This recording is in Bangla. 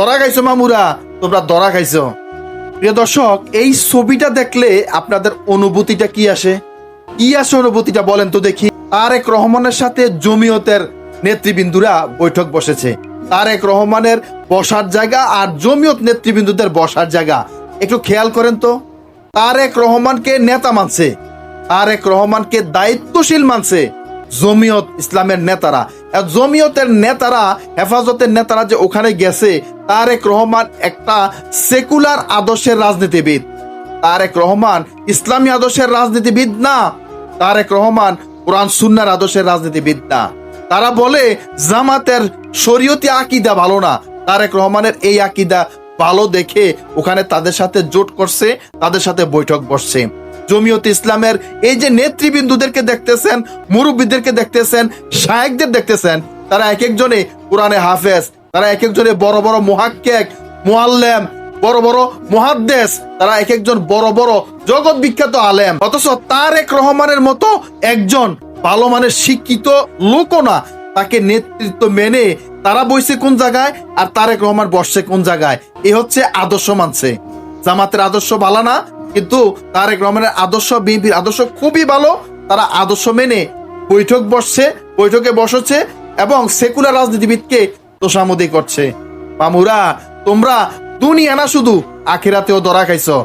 ধরা খাইছো মামুরা? তোমরা দরা খাইছো। প্রিয় দর্শক, এই ছবিটা দেখলে আপনাদের অনুভূতিটা কি আসে? কি আসে অনুভূতিটা বলেন তো দেখি। তারেক রহমানের সাথে জমিয়তের নেতৃবৃন্দুরা বৈঠক বসেছে। তারেক রহমানের বসার জায়গা আর জমিয়ত নেতৃবৃন্দুদের বসার জায়গা। একটু খেয়াল করেন তো। তারেক রহমানকে নেতা মানছে। তারেক রহমানকে দায়িত্বশীল মানছে জমিয়ত ইসলামের নেতারা। জমিয়তের নেতারা, হেফাজতের নেতারা যে ওখানে গেছে তারেক রহমান একটা সেকুলার আদর্শের রাজনীতিবিদ। তারেক রহমান ইসলামী আদর্শের রাজনীতিবিদ না তারেক রহমান কোরআন সুন্নার আদর্শের রাজনীতিবিদ না। তারা বলে, জামাতের শরীয়তি আকিদা ভালো না। তারেক রহমানের এই আকিদা ভালো দেখে ওখানে তাদের সাথে জোট করছে, তাদের সাথে বৈঠক বসছে। জমিয়ত ইসলামের এই যে নেতৃবৃন্দুদেরকে দেখতেছেন, মুরব্বীদেরকে দেখতেছেন, শায়েকদের দেখতেছেন, তারা এক একজনে কোরআনে হাফেজ, তারা এক একজনে বড় বড় মুহাক্কেক, মুআল্লেম, বড় বড় মহাদ্দেশ তারা এক একজন বড় বড় জগৎ বিখ্যাত আলেম। অথচ তারেক রহমানের মতো একজন ভালো মানের শিক্ষিত লোকও না। তাকে নেতৃত্ব মেনে তারা বইছে কোন জায়গায় আর তারেক রহমান বসছে কোন জায়গায়। এ হচ্ছে আদর্শ মানছে জামাতের আদর্শ ভালো না, কিন্তু তারেক রহমানের আদর্শ বিএনপির আদর্শ খুবই ভালো। তারা আদর্শ মেনে বৈঠক বসছে, বৈঠকে বসেছে এবং সেকুলার রাজনীতিবিদকে তোষামদি করছে। মামুরা, তোমরা দুনিয়া না শুধু আখেরাতেও দরা খাইছো।